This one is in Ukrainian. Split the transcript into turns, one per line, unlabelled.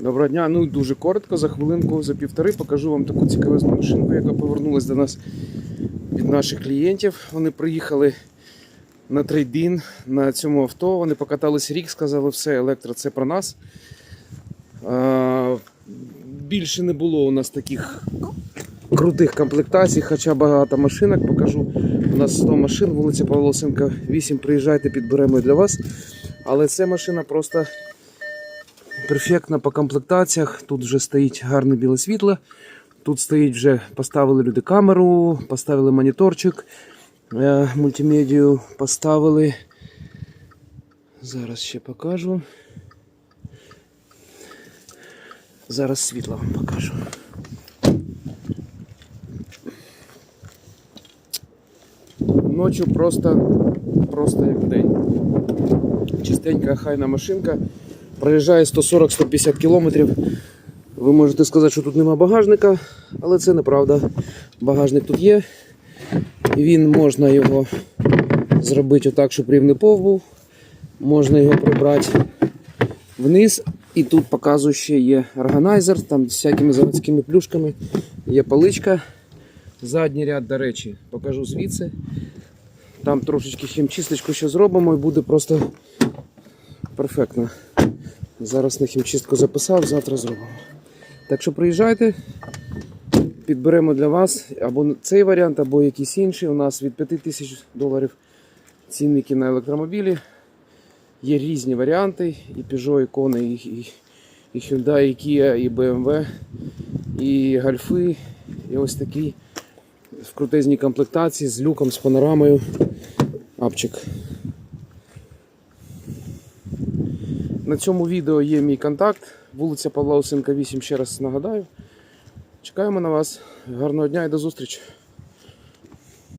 Доброго дня. Ну дуже коротко, за хвилинку, за півтори покажу вам таку цікавезну машинку, яка повернулася до нас від наших клієнтів. Вони приїхали на трейдин на цьому авто. Вони покатались рік, сказали, все, електро це про нас. Більше не було у нас таких крутих комплектацій, хоча багато машинок покажу. У нас 100 машин, вулиця Павла Лосенка 8. Приїжджайте, підберемо для вас. Але ця машина просто перфектна по комплектаціях. Тут вже стоїть гарне біле світло. Тут стоїть вже поставили люди камеру, поставили моніторчик, е, мультимедію поставили. Зараз ще покажу. Зараз світло вам покажу. Ночі просто, просто як день. Чистенька хайна машинка. Проїжджає 140-150 кілометрів. Ви можете сказати, що тут нема багажника, але це неправда. Багажник тут є. І він можна його зробити отак, щоб рівний пов був. Можна його прибрати вниз. І тут показую, ще є органайзер, там з всякими заводськими плюшками. Є паличка. Задній ряд, до речі, покажу звідси. Там трошечки хімчисточку ще зробимо і буде просто перфектно. Зараз на хімчистку записав, завтра зробимо. Так що приїжджайте, підберемо для вас або цей варіант, або якийсь інший. У нас від 5 тисяч доларів цінники на електромобілі. Є різні варіанти, і Peugeot, і Kona, і, і, Hyundai, і Kia, і BMW, і гольфи, і ось такі в крутезній комплектації з люком, з панорамою. Апчик. На цьому відео є мій контакт. Вулиця Павла Осинка, 8, ще раз нагадаю. Чекаємо на вас. Гарного дня і до зустрічі.